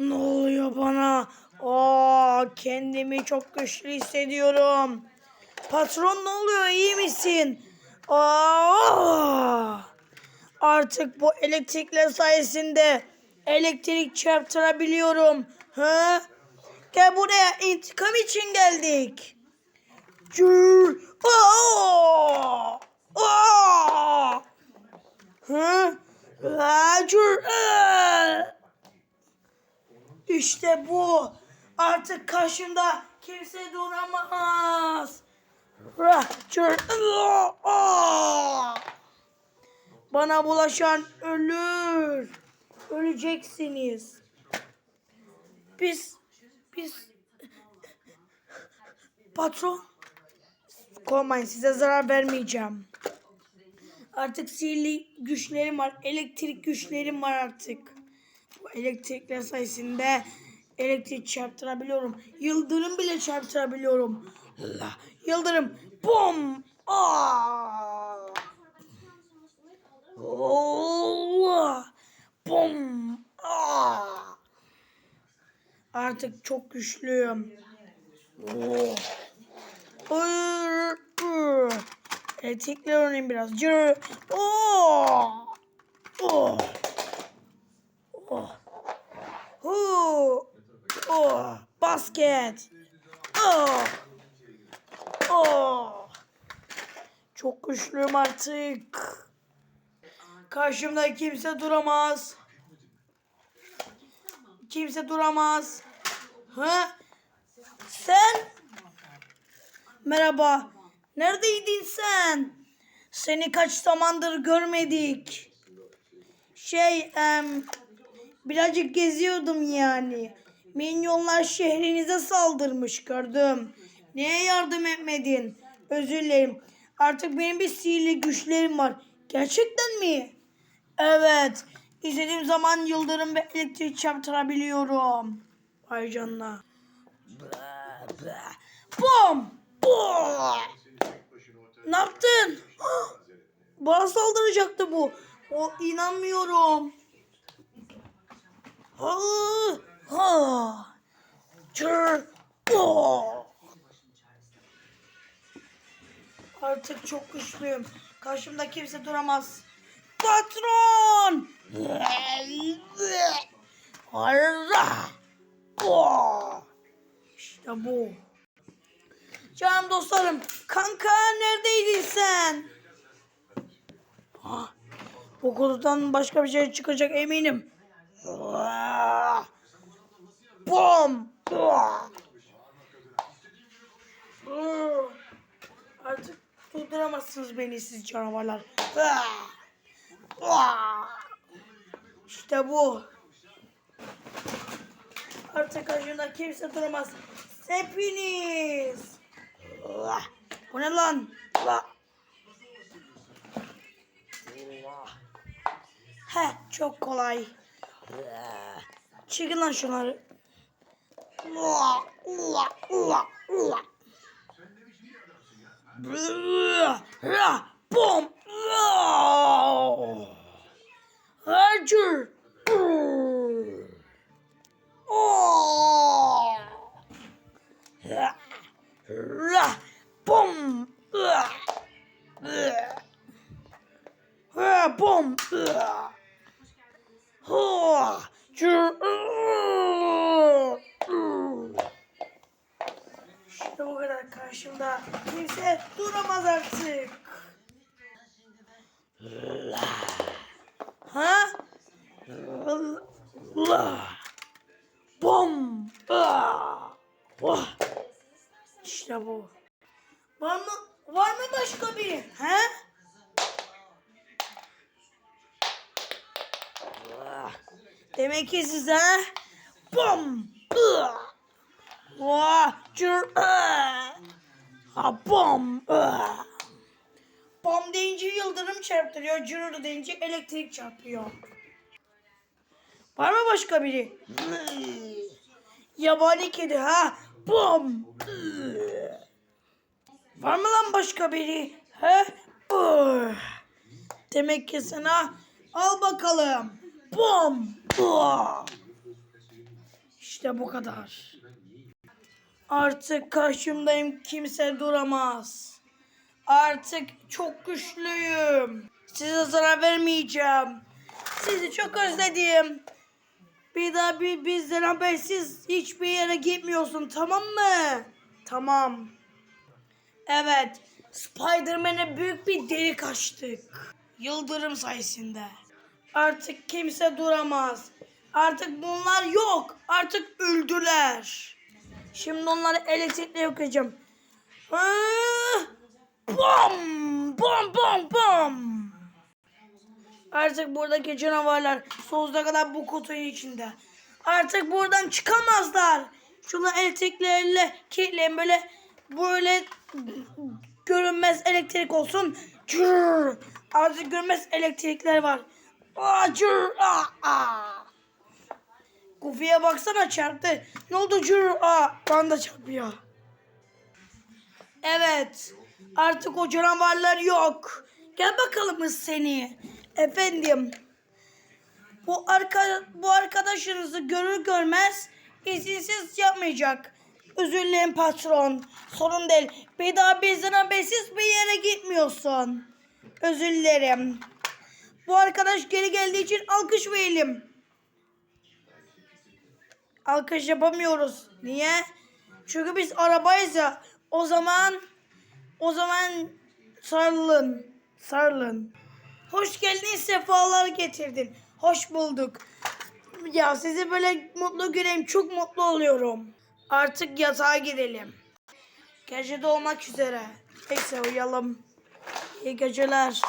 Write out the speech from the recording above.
Ne oluyor bana? Aa, kendimi çok güçlü hissediyorum. Patron ne oluyor? İyi misin? Aa, artık bu elektrikler sayesinde elektrik çarptırabiliyorum. Ha? Gel buraya intikam için geldik. Cür. Aa! Aa! Hı? Aa, cür. Aa! İşte bu. Artık karşımda kimse duramaz. Bana bulaşan ölür. Öleceksiniz. Biz, biz... Patron, korkmayın size zarar vermeyeceğim. Artık sihirli güçlerim var. Elektrik güçlerim var artık. Elektrikler sayesinde elektrik çarptırabiliyorum. Yıldırım bile çarptırabiliyorum. Allah. Yıldırım. Bom. Aa. Allah. Bom. Aa. Artık çok güçlüyüm. Oh. Ur, ur. Elektrikle oynayayım biraz. Oh. Oh. Hu. Oh. Basket. Oh. Oh. Çok güçlüyüm artık. Karşımda kimse duramaz. Kimse duramaz. Ha? Sen? Merhaba. Neredeydin sen? Seni kaç zamandır görmedik. Şey, em, birazcık geziyordum yani. Minyonlar şehrinize saldırmış gördüm. Niye yardım etmedin? Özür dilerim. Artık benim bir sihirli güçlerim var. Gerçekten mi? Evet. İstediğim zaman yıldırım ve elektrik çarptırabiliyorum. Vay canına. Bom! Bom! Ne yaptın? Bana saldıracaktı bu. O inanmıyorum. Ha! Ha! Çır! Oh! Artık çok güçlüyüm. Karşımda kimse duramaz. Patron! Arra! Oh! İşte bu. Canım dostlarım, kanka neredeydin sen? Bu kutudan başka bir şey çıkacak eminim. Bom! Artık durduramazsınız beni siz canavarlar. İşte bu. Artık karşımda kimse duramaz. Hepiniz. Bu ne lan? He çok kolay. Çıkın lan şunları. Bom! Roger! Oh! Kadar karşımda. Kimse duramaz artık. Ha? Allah. Bom. Ah. Oh. İşte bu. Var mı? Var mı başka biri? He? Ah. Demek ki siz ha? Bom. Ah. Cır. Ah. Ha, bom. Bom deyince yıldırım çarptırıyor. Cırır deyince elektrik çarpıyor. Var mı başka biri? Yabani kedi ha? Bom. Var mı lan başka biri? He? Demek ki sana al bakalım. Bom. İşte bu kadar. Artık karşımdayım kimse duramaz. Artık çok güçlüyüm. Size zarar vermeyeceğim. Sizi çok özledim. Bir daha bir bizden habersiz hiçbir yere gitmiyorsun tamam mı? Tamam. Evet. Spider-Man'e büyük bir delik açtık. Yıldırım sayesinde. Artık kimse duramaz. Artık bunlar yok. Artık öldüler. Şimdi onları elektrikle yakacağım. Ah! Bom! Bom bom bom! Artık buradaki canavarlar sonsuza kadar bu kutunun içinde. Artık buradan çıkamazlar. Şunu elektriklerle kilitleyin böyle böyle görünmez elektrik olsun. Cırr. Artık görünmez elektrikler var. Aa, cırr, aa, aa. Goofy'ye baksana çarptı. Ne oldu cırr? Aa, bana da çarpıyor. Evet. Artık o canavarlar yok. Gel bakalım seni. Efendim. Bu arka bu arkadaşınızı görür görmez izinsiz yapmayacak. Özür dilerim patron. Sorun değil. Bir daha bizden habersiz bir yere gitmiyorsun. Özür dilerim. Bu arkadaş geri geldiği için alkış verelim. Alkış yapamıyoruz. Niye? Çünkü biz arabayız ya. O zaman o zaman sarılın. Sarılın. Hoş geldin sefalar getirdin. Hoş bulduk. Ya sizi böyle mutlu göreyim çok mutlu oluyorum. Artık yatağa gidelim. Gece doğmak üzere. Neyse uyuyalım. İyi geceler.